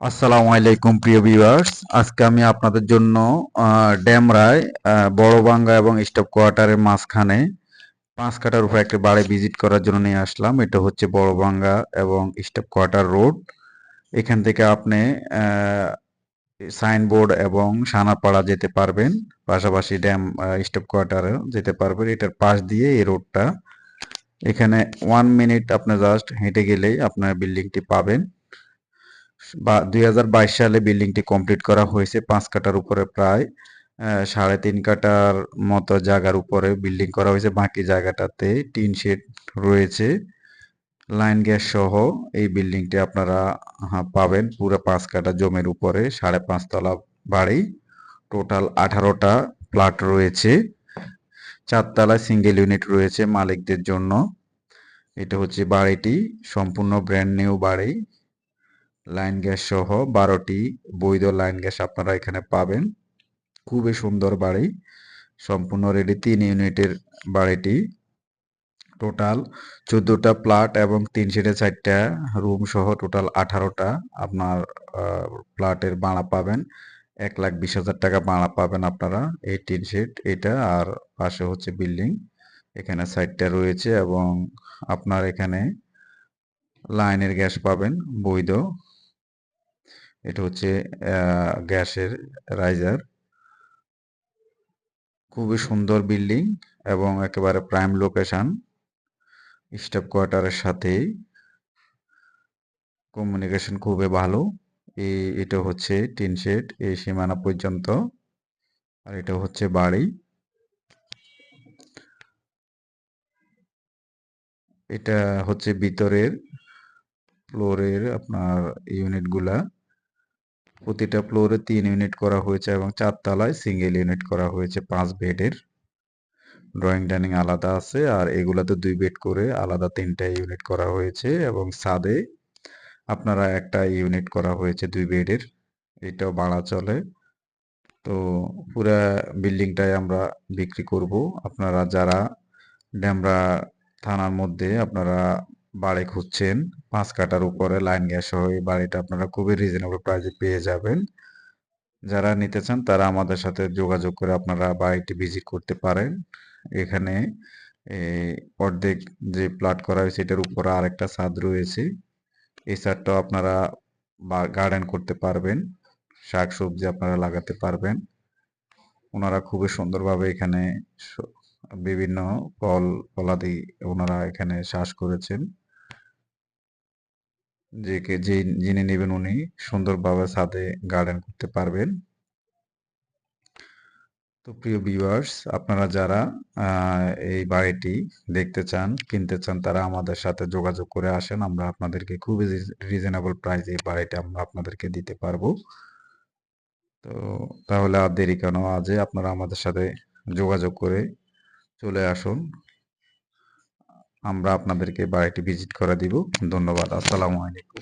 আসসালামু আলাইকুম প্রিয় ভিউয়ার্স। আজকে আমি আপনাদের জন্য আহ, বড়বাঙ্গা এবং স্টপ কোয়ার্টারের মাঝখানে পাঁচ কাটার উপর একটা বাড়ি ভিজিট করার জন্য নিয়ে আসলাম। এটা হচ্ছে বড়বাঙ্গা এবং স্টপ কোয়ার্টার রোড। এখান থেকে আপনি সাইনবোর্ড এবং সানাপাড়া যেতে পারবেন। পাশাপাশি ড্যাম স্টপ কোয়ার্টারে যেতে পারবেন। এটার পাশ দিয়ে এই রোডটা। এখানে ওয়ান মিনিট আপনি জাস্ট হেঁটে গেলেই আপনার বিল্ডিংটি পাবেন। বা দুই হাজার বাইশ সালে বিল্ডিংটি কমপ্লিট করা হয়েছে পাঁচ কাটার উপরে প্রায় সাড়ে তিন কাটার মতো জায়গার উপরে বিল্ডিং করা হয়েছে। বাকি জায়গাটাতে টিন শেড রয়েছে। লাইন গ্যাস সহ এই বিল্ডিংটি আপনারা পাবেন পুরো পাঁচ কাটা জমির উপরে, সাড়ে পাঁচ তলা বাড়ি। টোটাল আঠারোটা প্লট রয়েছে। চারতলায় সিঙ্গেল ইউনিট রয়েছে মালিকদের জন্য। এটা হচ্ছে বাড়িটি, সম্পূর্ণ ব্র্যান্ড নিউ বাড়ি। লাইন গ্যাস সহ বারোটি বৈধ লাইন গ্যাস আপনারা এখানে পাবেন। খুবই সুন্দর বাড়ি। সম্পূর্ণ রেডি তিন ইউনিটের বাড়িটি। টোটাল চোদ্দোটা প্লাট এবং তিন সিটে চারটা রুম সহ টোটাল আঠারোটা আপনার প্লাটের ভাড়া পাবেন। এক লাখ বিশ হাজার টাকা ভাড়া পাবেন আপনারা। এই তিন সিট, এটা আর পাশে হচ্ছে বিল্ডিং। এখানে সাইডটা রয়েছে এবং আপনার এখানে লাইনের গ্যাস পাবেন বৈধ। এটা হচ্ছে গ্যাসের রাইজার খুবই সুন্দর বিল্ডিং এবং একেবারে প্রাইম লোকেশন স্টাফ কোয়ার্টারের সাথেই। কমিউনিকেশন খুবই ভালো। এই এটা হচ্ছে টিন শেড এই সীমানা পর্যন্ত। আর এটা হচ্ছে বাড়ি। এটা হচ্ছে ভিতরের ফ্লোরের আপনার ইউনিটগুলা প্রতিটা ফ্লোরে তিন ইউনিট করা হয়েছে এবং চার চারতলায় সিঙ্গেল ইউনিট করা হয়েছে পাঁচ বেডের। ড্রয়িং ডাইনিং আলাদা আছে আর এগুলাতে দুই বেড করে আলাদা তিনটা ইউনিট করা হয়েছে এবং ছাদে আপনারা একটা ইউনিট করা হয়েছে দুই বেডের, এটাও ভাড়া চলে। তো পুরা বিল্ডিংটাই আমরা বিক্রি করব। আপনারা যারা ড্যামরা থানার মধ্যে আপনারা বাড়ি খুঁজছেন, পাঁচ কাটার উপরে লাইন গ্যাস এই বাড়িটা আপনারা খুবই রিজনেবল প্রাইসে পেয়ে যাবেন। যারা নিতে চান তারা আমাদের সাথে যোগাযোগ করে আপনারা বাড়িটি ভিজিট করতে পারেন। এখানে অর্ধেক যে প্লট করা হয়েছে এটার উপরে আরেকটা ছাদ রয়েছে। এই ছাদটাও আপনারা গার্ডেন করতে পারবেন শাক সবজি আপনারা লাগাতে পারবেন। ওনারা খুবই সুন্দরভাবে এখানে বিভিন্ন ফল ফলাদি ওনারা এখানে চাষ করেছেন। যে কে যে যিনি নেবেন উনি সুন্দরভাবে ছাদে গার্ডেন করতে পারবেন। তো প্রিয় ভিউয়ার্স আপনারা যারা এই বাড়িটি দেখতে চান, কিনতে চান, তারা আমাদের সাথে যোগাযোগ করে আসেন। আমরা আপনাদেরকে খুবই রিজনেবল প্রাইসে এই বাড়িটা আমরা আপনাদেরকে দিতে পারব। তো তাহলে আর দেরি কেন, আজই আপনারা আমাদের সাথে যোগাযোগ করে চলে আসুন। আমরা আপনাদেরকে বাড়িটি ভিজিট করে দিব। ধন্যবাদ আসসালামু আলাইকুম।